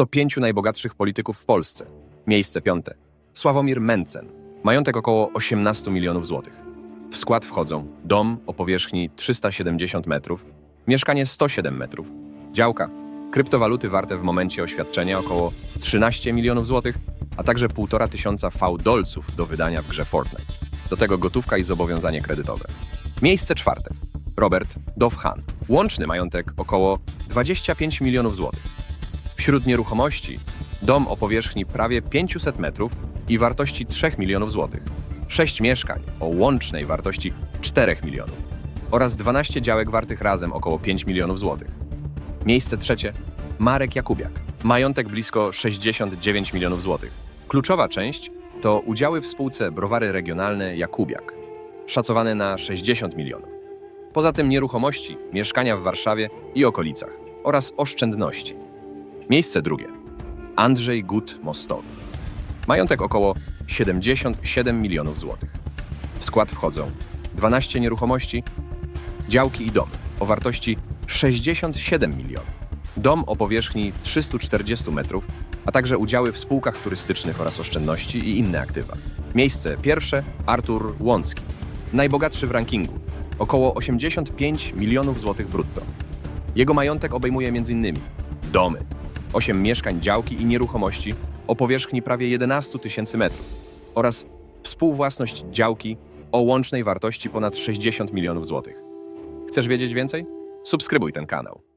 Oto pięciu najbogatszych polityków w Polsce. Miejsce piąte. Sławomir Mencen. Majątek około 18 milionów złotych. W skład wchodzą dom o powierzchni 370 metrów, mieszkanie 107 metrów, działka, kryptowaluty warte w momencie oświadczenia około 13 milionów złotych, a także 1,5 tysiąca V-dolców do wydania w grze Fortnite. Do tego gotówka i zobowiązanie kredytowe. Miejsce czwarte. Robert Dowhan. Łączny majątek około 25 milionów złotych. Wśród nieruchomości dom o powierzchni prawie 500 metrów i wartości 3 milionów złotych, 6 mieszkań o łącznej wartości 4 milionów oraz 12 działek wartych razem około 5 milionów złotych. Miejsce trzecie Marek Jakubiak. Majątek blisko 69 milionów złotych. Kluczowa część to udziały w spółce Browary Regionalne Jakubiak, szacowane na 60 milionów. Poza tym nieruchomości, mieszkania w Warszawie i okolicach oraz oszczędności. Miejsce drugie. Andrzej Gut Mostowy. Majątek około 77 milionów złotych. W skład wchodzą 12 nieruchomości, działki i domy o wartości 67 milionów. Dom o powierzchni 340 metrów, a także udziały w spółkach turystycznych oraz oszczędności i inne aktywa. Miejsce pierwsze Artur Łącki. Najbogatszy w rankingu. Około 85 milionów złotych brutto. Jego majątek obejmuje m.in. domy, 8 mieszkań, działki i nieruchomości o powierzchni prawie 11 tysięcy metrów oraz współwłasność działki o łącznej wartości ponad 60 milionów złotych. Chcesz wiedzieć więcej? Subskrybuj ten kanał.